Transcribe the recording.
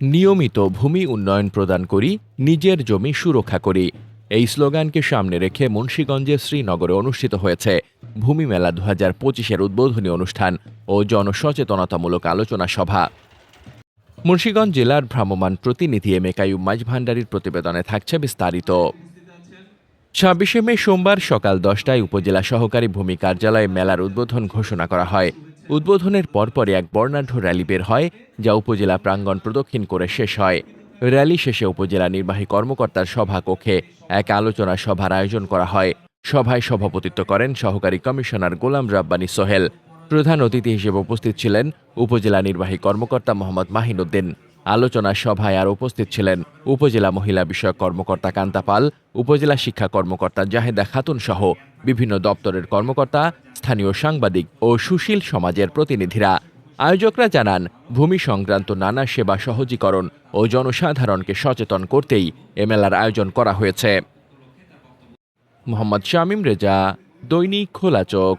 নিয়মিত ভূমি উন্নয়ন প্রদান করি, নিজের জমি সুরক্ষা করি। এই স্লোগানকে সামনে রেখে মুন্সীগঞ্জের শ্রীনগরে অনুষ্ঠিত হয়েছে ভূমি মেলা দু হাজার পঁচিশের উদ্বোধনী অনুষ্ঠান ও জনসচেতনতামূলক আলোচনা সভা। মুন্সীগঞ্জ জেলার ভ্রাম্যমাণ প্রতিনিধি এম এ কাইয়ুম মাঝভান্ডারির প্রতিবেদনে থাকছে বিস্তারিত। ছাব্বিশে মে সোমবার সকাল দশটায় উপজেলা সহকারী ভূমি কার্যালয়ে মেলার উদ্বোধন ঘোষণা করা হয়। উদ্বোধনের পরপরই এক বর্ণাঢ্য র্যালি বের হয়, যা উপজেলা প্রাঙ্গণ প্রদক্ষিণ করে শেষ হয়। র্যালি শেষে উপজেলা নির্বাহী কর্মকর্তার সভা কক্ষে এক আলোচনা সভার আয়োজন করা হয়। সভায় সভাপতিত্ব করেন সহকারী কমিশনার গোলাম রাব্বানী সোহেল। প্রধান অতিথি হিসেবে উপস্থিত ছিলেন উপজেলা নির্বাহী কর্মকর্তা মোহাম্মদ মাহিনুদ্দিন। আলোচনা সভায় আর উপস্থিত ছিলেন উপজেলা মহিলা বিষয়ক কর্মকর্তা কান্তা পাল, উপজেলা শিক্ষা কর্মকর্তা জাহেদা খাতুন সহ বিভিন্ন দপ্তরের কর্মকর্তা, স্থানীয় সাংবাদিক ও সুশীল সমাজের প্রতিনিধিরা। আয়োজকরা জানান, ভূমি সংক্রান্ত নানা সেবা সহজীকরণ ও জনসাধারণকে সচেতন করতেই এ মেলার আয়োজন করা হয়েছে। মোহাম্মদ শামীম রেজা, দৈনিক খোলা চোখ।